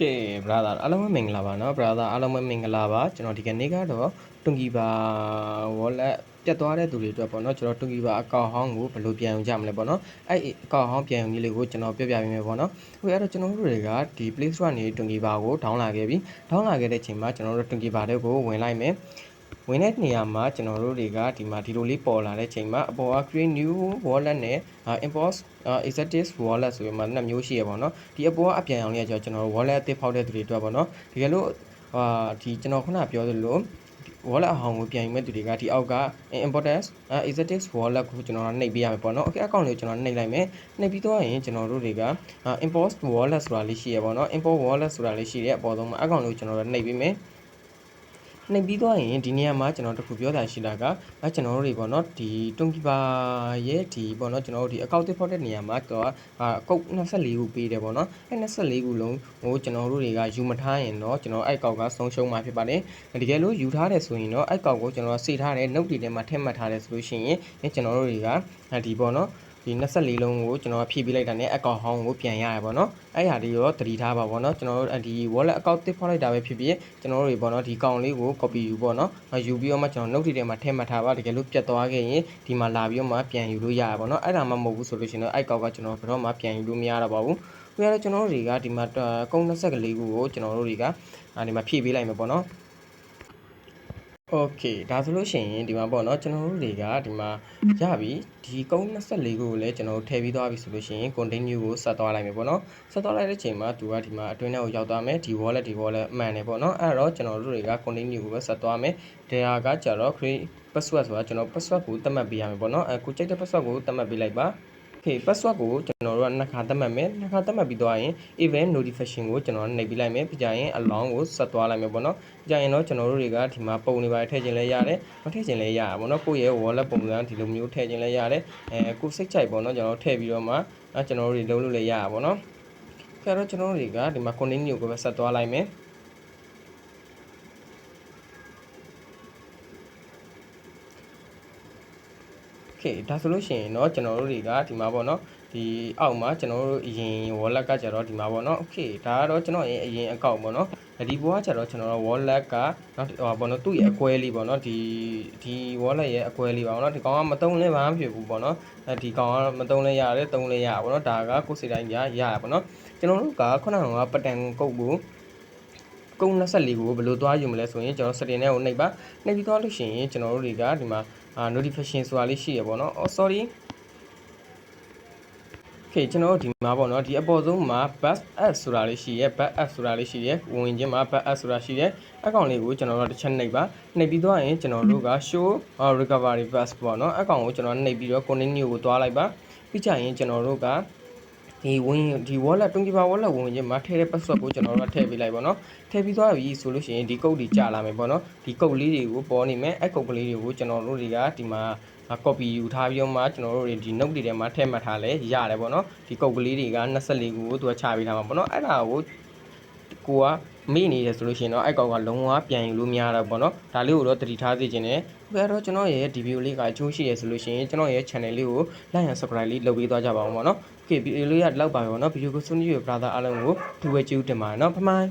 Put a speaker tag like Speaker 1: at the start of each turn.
Speaker 1: ကဲ brother အားလုံးပဲမင်္ဂလာပါเนาะ brother အားလုံးပဲမင်္ဂလာပါကျွန်တော်ဒီကနေ့ကတော့တွန်ကီပါ wallet ပြတ်သွားတဲ့သူတွေအတွက်ပေါ့เนาะကျွန်တော်တွန်ကီပါအကောင့်ဟောင်းကိုဘယ်လိုပြန်ယူကြမလဲပေါ့เนาะအဲ့အကောင့်ဟောင်းပြန်ယူနည်းလေးကိုကျွန်တော်ပြပြပေးမယ်ပေါ့เนาะဟိုအဲ့တော့ကျွန်တော်တို့တွေကဒီ Play Store နေတွန်ကီပါကို down လာခဲ့ပြီ down လာခဲ့တဲ့အချိန်မှာကျွန်တော်တို့တွန်ကီပါတွေကိုဝင်လိုက်မယ် ဝင်တဲ့နေရာမှာကျွန်တော်တို့တွေကဒီမှာဒီလိုလေးပေါ်လာတဲ့ချိန်မှာအပေါ်က create new wallet နဲ့ import executive wallet ဆိုပြီးမှနှစ်မျိုးရှိရပါတော့ဒီအပေါ်ကအပြန်အောင်လေးကကျွန်တော်တို့ wallet အသစ်ဖောက်တဲ့သူတွေအတွက်ပေါ့နော်တကယ်လို့ဟာဒီကျွန်တော်ခုနပြောသလို wallet အဟောင်းကိုပြန်ယူမဲ့သူတွေကဒီအောက်က importance executive wallet ကိုကျွန်တော်နှိပ်ပေးရမယ်ပေါ့နော် okay အကောင့်လေးကိုကျွန်တော်နှိပ်လိုက်မယ်နှိပ်ပြီးတော့ရင်ကျွန်တော်တို့တွေက import wallet ဆိုတာလေးရှိရပေါ့နော် import wallet ဆိုတာလေးရှိတဲ့အပေါ်ဆုံးမှာအကောင့်လေးကိုကျွန်တော်တို့နှိပ်ပေးမယ် နှိပ်ပြီးသွားရင်ဒီနေရာမှာကျွန်တော်တို့ခုပြောတာရှိတာကအဲကျွန်တော်တို့တွေပေါ့နော်ဒီတွန်ကီပါရဲ့ဒီပေါ့နော်ကျွန်တော်တို့ဒီအကောင့်တစ်ဖောက်တဲ့နေရာမှာတော့အကုတ်24ခုပေးတယ်ပေါ့နော်အဲ24ခုလုံးဟိုကျွန်တော်တို့တွေကယူမထားရင်တော့ကျွန်တော်အဲ့ကောက်ကဆုံးရှုံးမှာဖြစ်ပါတယ်တကယ်လို့ယူထားတယ်ဆိုရင်တော့အဲ့ကောက်ကိုကျွန်တော်စေထားတဲ့နှုတ်တီထဲမှာထည့်မှတ်ထားတယ်ဆိုလို့ရှိရင်ကျွန်တော်တို့တွေကဒီပေါ့နော် ဒီ24လုံးကိုကျွန်တော်ဖြည့်ပေးလိုက်တာနဲ့အကောင့်ဟောင်းကိုပြန်ရရပါတော့။အဲ့ဟာဒီရောတတိထားပါပေါ့နော်ကျွန်တော်တို့ဒီ wallet account တစ်ဖောက်လိုက်တာပဲဖြစ်ဖြစ်ကျွန်တော်တို့တွေပေါ့နော်ဒီကောင်လေးကို copy ယူပေါ့နော်။ယူပြီးတော့မှကျွန်တော် note တွေမှာထည့်မှတ်ထားပါတကယ်လို့ပြတ်သွားခဲ့ရင်ဒီမှာလာပြီးတော့မှပြန်ယူလို့ရရပါတော့။အဲ့ဒါမှမဟုတ်ဘူးဆိုလို့ရှိရင်တော့အဲ့ကောက်ကကျွန်တော်ဘယ်တော့မှပြန်ယူလို့မရတော့ပါဘူး။ပြီးတော့ကျွန်တော်တို့တွေကဒီမှာကုန်း24ခုကိုကျွန်တော်တို့တွေကဒီမှာဖြည့်ပေးလိုက်မယ်ပေါ့နော်။ Okay ဒါဆိုလို့ရှိရင်ဒီမှာပေါ့နော်ကျွန်တော်တို့တွေကဒီမှာရပြီဒီကုန်း24ခုကိုလည်းကျွန်တော်တို့ထည့်ပြီးသွားပြီဆိုလို့ရှိရင် continue ကိုဆက်သွားလိုက်မယ်ပေါ့နော်ဆက်သွားလိုက်တဲ့ချိန်မှာသူကဒီမှာအတွင်းထဲကိုရောက်သွားမယ်ဒီ wallet ဒီ wallet အမှန်တယ်ပေါ့နော်အဲ့တော့ကျွန်တော်တို့တွေက continue ကိုပဲဆက်သွားမယ်ဒါကကြတော့ create password ဆိုတာကျွန်တော် password ကိုသတ်မှတ်ပေးရမယ်ပေါ့နော်အခုချိန်တဲ့ password ကိုသတ်မှတ်ပေးလိုက်ပါ okay password ကိုကျွန်တော်တို့ကနှစ်ခါသတ်မှတ်မယ်နှစ်ခါသတ်မှတ်ပြီးသွားရင် event notification ကိုကျွန်တော်နှိပ်ပြီးလိုက်မယ်ပြကြရင် along ကိုဆက်သွားလိုက်မယ်ပေါ့နော်ပြကြရင်တော့ကျွန်တော်တို့တွေကဒီမှာပုံနေပါထည့်ခြင်းလဲရတယ်မထည့်ခြင်းလဲရပါပေါ့နော်ကိုယ့်ရဲ့ wallet ပုံစံဒီလိုမျိုးထည့်ခြင်းလဲရတယ်အဲကိုစိတ်ကြိုက်ပေါ့နော်ကျွန်တော်ထည့်ပြီးတော့မှအဲကျွန်တော်တို့တွေလုံးလို့လဲရပါပေါ့နော်ဆိုတော့ကျွန်တော်တို့တွေကဒီမှာ continue ကိုပဲဆက်သွားလိုက်မယ် okay ဒါဆိုလို့ရှိရင်เนาะကျွန်တော်တို့တွေကဒီမှာပေါ့เนาะဒီအောက်မှာကျွန်တော်တို့အရင် wallet ကကြတော့ဒီမှာပေါ့เนาะ okay ဒါကတော့ကျွန်တော်အရင်အကောင့်ပေါ့เนาะဒီဘောကကြတော့ကျွန်တော်တို့ wallet ကနော်ဟိုပေါ့နော်သူ့ရဲ့အကွဲလေးပေါ့နော်ဒီဒီ wallet ရဲ့အကွဲလေးပါပေါ့နော်ဒီကောင်ကမတုံးလဲဘာမှမဖြစ်ဘူးပေါ့နော်အဲဒီကောင်ကမတုံးလဲရတယ်တုံးလဲရပါပေါ့နော်ဒါကကိုယ်စိတ်တိုင်းရရရပါပေါ့နော်ကျွန်တော်တို့ကခုနကပတန်ကုတ်ကို ကုန်း24ကိုဘယ်လိုသွားယူမလဲဆိုရင်ကျွန်တော် setting ထဲကိုနှိပ်ပါနှိပ်ပြီးသွားလို့ရှိရင်ကျွန်တော်တို့တွေကဒီမှာ notification ဆိုတာလေးရှိရပေါ့နော် oh sorry okay ကျွန်တော်တို့ဒီမှာပေါ့နော်ဒီအပေါ်ဆုံးမှာ bus app ဆိုတာလေးရှိရဲ bus app ဆိုတာလေးရှိရဲဝင်ခြင်းမှာ bus app ဆိုတာရှိရဲအကောင့်လေးကိုကျွန်တော်တို့တစ်ချက်နှိပ်ပါနှိပ်ပြီးသွားရင်ကျွန်တော်တို့က show recovery bus ပေါ့နော်အကောင့်ကိုကျွန်တော်နှိပ်ပြီးတော့ continue ကိုသွားလိုက်ပါပြီးကြရင်ကျွန်တော်တို့က ဒီဝင်ဒီ wallet တွန်ကီပါ wallet ဝင်ခြင်းမှာထည့်တဲ့ password ကိုကျွန်တော်တို့ကထည့်ပေးလိုက်ပါတော့ထည့်ပြီးသွားပြီဆိုလို့ရှိရင်ဒီကုတ်တွေကြာလာမယ်ပေါ့နော်ဒီကုတ်လေးတွေကိုပေါ်နေမယ်အဲ့ကုတ်ကလေးတွေကိုကျွန်တော်တို့တွေကဒီမှာ copy ယူထားပြီးတော့မှကျွန်တော်တို့တွေဒီ note တွေထဲမှာထည့်မှတ်ထားလဲရတယ်ပေါ့နော်ဒီကုတ်ကလေးတွေက24ခုကိုသူကချပေးထားမှာပေါ့နော်အဲ့ဒါကိုကိုကမေ့နေတယ်ဆိုလို့ရှိရင်တော့အဲ့ကောင်ကလုံးဝပြန်ယူလို့မရတော့ပေါ့နော်ဒါလေးကိုတော့တတိထားစေချင်တယ်ဘယ်တော့ကျွန်တော်ရဲ့ဒီဗီဒီယိုလေးကအကျိုးရှိရဆိုလို့ရှိရင်ကျွန်တော်ရဲ့ channel လေးကို like and subscribe လေးလုပ်ပေးသွားကြပါဦးပေါ့နော် okay ဗီဒီယိုလေးကဒီလောက်ပါပဲပေါ့နော်ဗီဒီယိုကိုဆွနေရ brother အားလုံးကိုဒီဝဲကျူးတင်ပါတယ်နော်ဖမိုင်း